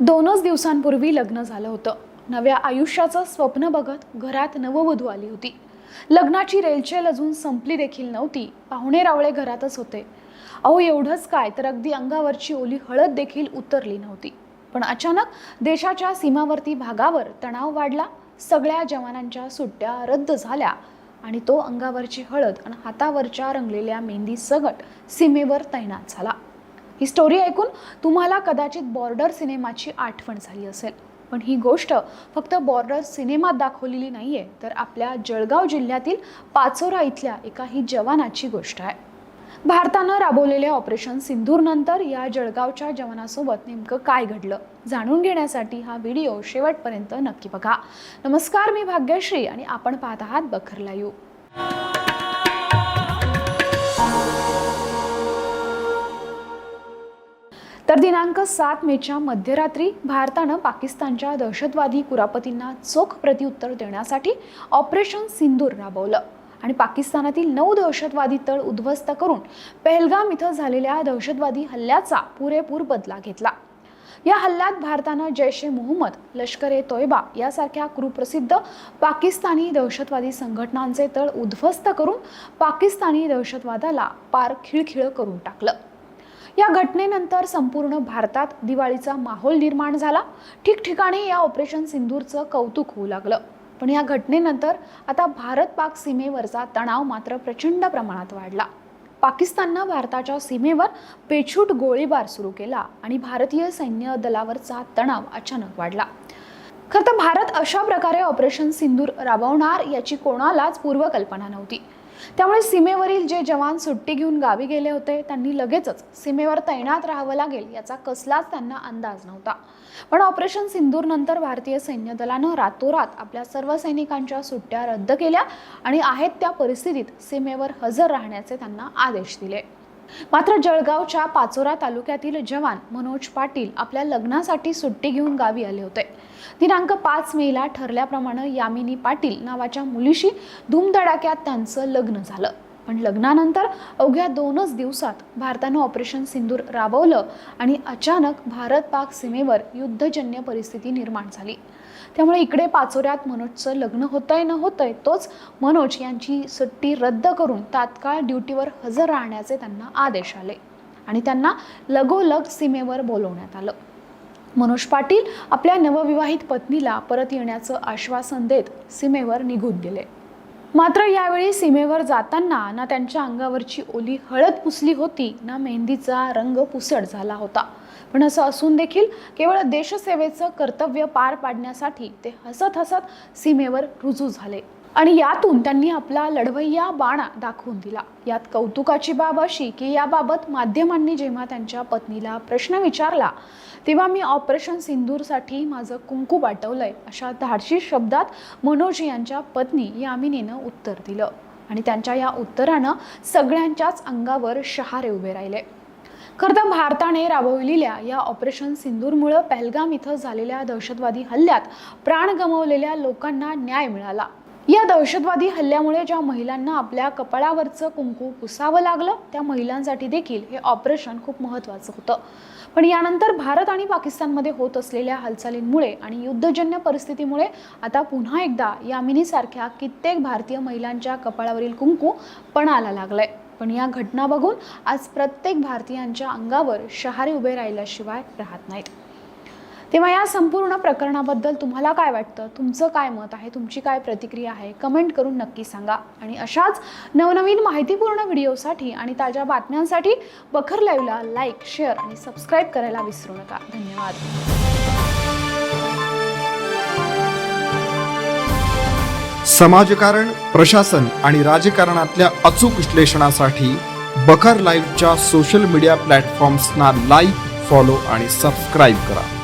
दोनच दिवसांपूर्वी लग्न झालं होतं. नव्या आयुष्याचं स्वप्न बघत घरात नववधू आली होती. लग्नाची रेलचेल अजून संपली देखील नव्हती. पाहुणे रावळे घरातच होते. अहो एवढंच काय तर अगदी अंगावरची ओली हळद देखील उतरली नव्हती. पण अचानक देशाच्या सीमावर्ती भागावर तणाव वाढला. सगळ्या जवानांच्या सुट्ट्या रद्द झाल्या आणि तो अंगावरची हळद आणि हातावरच्या रंगलेल्या मेहंदी सगट सीमेवर तैनात झाला. ही स्टोरी ऐकून तुम्हाला कदाचित बॉर्डर सिनेमाची आठवण झाली असेल. पण ही गोष्ट फक्त बॉर्डर सिनेमात दाखवलेली नाही आहे तर आपल्या जळगाव जिल्ह्यातील पाचोरा इथल्या एका ही जवानाची गोष्ट आहे. भारतानं राबवलेल्या ऑपरेशन सिंधूरनंतर या जळगावच्या जवानासोबत नेमकं काय घडलं जाणून घेण्यासाठी हा व्हिडिओ शेवटपर्यंत नक्की बघा. नमस्कार मी भाग्यश्री आणि आपण पाहत आहात बखरला यू तर दिनांक सात मेच्या मध्यरात्री भारतानं पाकिस्तानच्या दहशतवादी कुरापतींना चोख प्रत्युत्तर देण्यासाठी ऑपरेशन सिंदूर राबवलं. आणि पाकिस्तानातील नऊ दहशतवादी तळ उद्ध्वस्त करून पहलगाम इथं झालेल्या दहशतवादी हल्ल्याचा पुरेपूर बदला घेतला. या हल्ल्यात भारतानं जैश ए मोहम्मद लष्कर ए तोयबा यासारख्या कुप्रसिद्ध पाकिस्तानी दहशतवादी संघटनांचे तळ उद्ध्वस्त करून पाकिस्तानी दहशतवादाला पार खिळखिळ करून टाकलं. या घटनेनंतर संपूर्ण भारतात दिवाळीचा माहोल निर्माण झाला. ठिकठिकाणी या ऑपरेशन सिंदूरचं कौतुक होऊ लागलं. पण या घटनेनंतर आता भारत पाक सीमेवरचा तणाव मात्र प्रचंड प्रमाणात वाढला. पाकिस्ताननं भारताच्या सीमेवर पेछूट गोळीबार सुरू केला आणि भारतीय सैन्य दलावरचा तणाव अचानक वाढला. खरं तर भारत अशा प्रकारे ऑपरेशन सिंदूर राबवणार याची कोणालाच पूर्वकल्पना नव्हती. त्यामुळे सीमेवरील जे जवान सुट्टी घेऊन गावी गेले होते त्यांनी लगेचच सीमेवर तैनात राहावं लागेल याचा कसलाच त्यांना अंदाज नव्हता. पण ऑपरेशन सिंदूरनंतर भारतीय सैन्य दलानं रातोरात आपल्या सर्व सैनिकांच्या सुट्ट्या रद्द केल्या आणि आहेत त्या परिस्थितीत सीमेवर हजर राहण्याचे त्यांना आदेश दिले. मात्र जळगावच्या पाचोरा तालुक्यातील जवान मनोज पाटील आपल्या लग्नासाठी सुट्टी घेऊन गावी आले होते. दिनांक पाच मेला ठरल्याप्रमाणे यामिनी पाटील नावाच्या मुलीशी धूमधडाक्यात त्यांचं लग्न झालं. पण लग्नानंतर अवघ्या दोनच दिवसात भारतानं ऑपरेशन सिंदूर राबवलं आणि अचानक भारत पाक सीमेवर युद्धजन्य परिस्थिती निर्माण झाली. त्यामुळे इकडे पाचोऱ्यात मनोजचं लग्न होतंय न होतंय तोच मनोज यांची सुट्टी रद्द करून तात्काळ ड्युटीवर हजर राहण्याचे त्यांना आदेश आले आणि त्यांना लगोलग सीमेवर बोलवण्यात आलं. मनोज पाटील आपल्या नवविवाहित पत्नीला परत येण्याचं आश्वासन देत सीमेवर निघून गेले. मात्र यावेळी सीमेवर जाताना ना त्यांच्या अंगावरची ओली हळद पुसली होती ना मेहंदीचा रंग पुसट झाला होता. पण असं असून देखील केवळ देशसेवेचं कर्तव्य पार पाडण्यासाठी ते हसत हसत सीमेवर रुजू झाले. आणि यातून त्यांनी आपला लढवय्या बाणा दाखवून दिला. यात कौतुकाची बाब अशी की याबाबत माध्यमांनी जेव्हा त्यांच्या पत्नीला प्रश्न विचारला तेव्हा मी ऑपरेशन सिंदूरसाठी माझं कुंकू पाठवलंय अशा धाडशी शब्दात मनोज यांच्या पत्नी यामिनीनं उत्तर दिलं. आणि त्यांच्या या उत्तरानं सगळ्यांच्याच अंगावर शहारे उभे राहिले. खरं तर भारताने राबवलेल्या या ऑपरेशन सिंदूरमुळं पहलगाम इथं झालेल्या दहशतवादी हल्ल्यात प्राण गमावलेल्या लोकांना न्याय मिळाला. या दहशतवादी हल्ल्यामुळे ज्या महिलांना आपल्या कपाळावरचं कुंकू पुसावं लागलं त्या महिलांसाठी देखील हे ऑपरेशन खूप महत्त्वाचं होतं. पण यानंतर भारत आणि पाकिस्तानमध्ये होत असलेल्या हालचालींमुळे आणि युद्धजन्य परिस्थितीमुळे आता पुन्हा एकदा यामिनीसारख्या कित्येक भारतीय महिलांच्या कपाळावरील कुंकू पणाला लागलंय. पण या घटना बघून आज प्रत्येक भारतीयांच्या अंगावर शहारे उभे राहिल्याशिवाय राहत नाहीत. तेव्हा या संपूर्ण प्रकरणाबद्दल तुम्हाला काय वाटतं? तुमचं काय मत आहे? तुमची काय प्रतिक्रिया आहे? कमेंट करून नक्की सांगा. आणि अशाच नवनवीन माहितीपूर्ण व्हिडिओसाठी आणि ताज्या बातम्यांसाठी बखर लाईव्हला लाईक शेअर आणि सबस्क्राईब करायला विसरू नका. धन्यवाद. समाजकारण प्रशासन आणि राजकारणातल्या अचूक विश्लेषणासाठी बखर लाईव्हच्या सोशल मीडिया प्लॅटफॉर्म्सना लाईक फॉलो आणि सबस्क्राईब करा.